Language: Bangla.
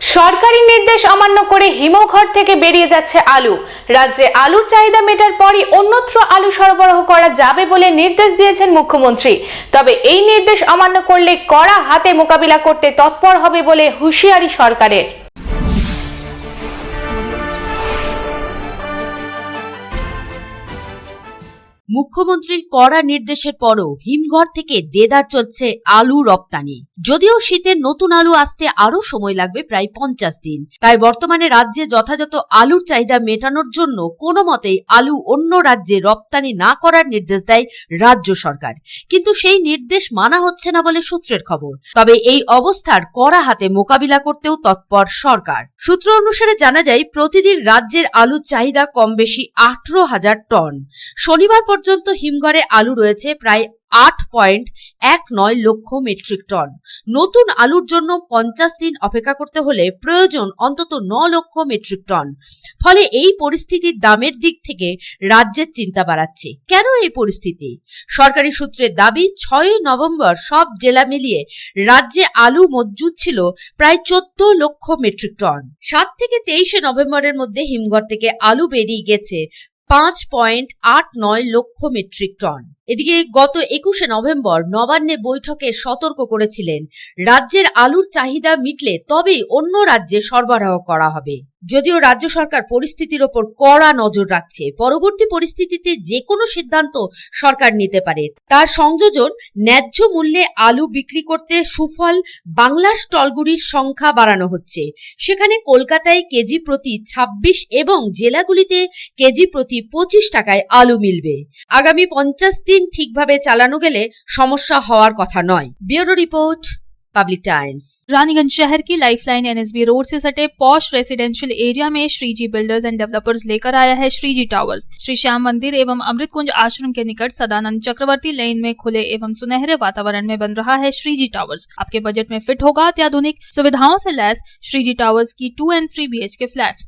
সরকারি নির্দেশ অমান্য করে হিমঘর থেকে বেরিয়ে যাচ্ছে আলু। রাজ্যে আলুর চাহিদা মেটার পরই অন্যত্র আলু সরবরাহ করা যাবে বলে নির্দেশ দিয়েছেন মুখ্যমন্ত্রী। তবে এই নির্দেশ অমান্য করলে কড়া হাতে মোকাবিলা করতে তৎপর হবে বলে হুঁশিয়ারি সরকারের। মুখ্যমন্ত্রীর কড়া নির্দেশের পরও হিমঘর থেকে দেদার চলছে আলু রপ্তানি। যদিও শীতের নতুন আলু আসতে আরও সময় লাগবে প্রায় পঞ্চাশ দিন। তাই বর্তমানে রাজ্যে যথাযথ আলুর চাহিদা মেটানোর জন্য কোনো মতেই আলু অন্য রাজ্যে রপ্তানি না করার নির্দেশ দেয় রাজ্য সরকার। কিন্তু সেই নির্দেশ মানা হচ্ছে না বলে সূত্রের খবর। তবে এই অবস্থার কড়া হাতে মোকাবিলা করতেও তৎপর সরকার। সূত্র অনুসারে জানা যায়, প্রতিদিন রাজ্যের আলুর চাহিদা কম বেশি আঠারো হাজার টন। শনিবার পর্যন্ত হিমঘরে আলু রয়েছে প্রায় আট পয়েন্ট এক নয় লক্ষ মেট্রিক টন। নতুন আলুর জন্য পঞ্চাশ দিন অপেক্ষা করতে হলে প্রয়োজন অন্তত ন লক্ষ মেট্রিক টন। ফলে এই পরিস্থিতির দামের দিক থেকে রাজ্যের চিন্তা বাড়াচ্ছে। কেন এই পরিস্থিতি? সরকারি সূত্রের দাবি ছয়ই নভেম্বর সব জেলা মিলিয়ে রাজ্যে আলু মজুদ ছিল প্রায় চোদ্দ লক্ষ মেট্রিক টন। সাত থেকে তেইশে নভেম্বরের মধ্যে হিমঘর থেকে আলু বেরিয়ে গেছে পাঁচ পয়েন্ট আট নয় লক্ষ মেট্রিক টন এদিকে গত একুশে নভেম্বর নবান্নে বৈঠকে সতর্ক করেছিলেন। রাজ্যের আলুর চাহিদা মিটলে তবেই অন্য রাজ্যে সরবরাহ করা হবে। যদিও রাজ্য সরকার পরিস্থিতির ওপর কড়া নজর রাখছে, পরবর্তী পরিস্থিতিতে যে কোনো সিদ্ধান্ত সরকার নিতে পারে। তার সংযোজন ন্যায্য মূল্যে আলু বিক্রি করতে সুফল বাংলার স্টলগুলির সংখ্যা বাড়ানো হচ্ছে। সেখানে কলকাতায় কেজি প্রতি ২৬ এবং জেলাগুলিতে কেজি প্রতি পঁচিশ টাকায় আলু মিলবে। আগামী পঞ্চাশ দিন ঠিকভাবে চালানো গেলে সমস্যা হওয়ার কথা নয় bureau report public times Raniganj शहर की लाइफलाइन एनएसबी रोड से सटे पॉश रेसिडेंशियल एरिया में श्रीजी बिल्डर्स एंड डेवलपर्स लेकर आया है श्रीजी टावर्स श्री श्याम मंदिर एवं अमृत कुंज आश्रम के निकट सदानंद चक्रवर्ती लेन में खुले एवं सुनहरे वातावरण में बन रहा है श्रीजी टावर्स आपके बजट में फिट होगा अत्याधुनिक सुविधाओं से लैस श्रीजी टावर्स की two and three B K flats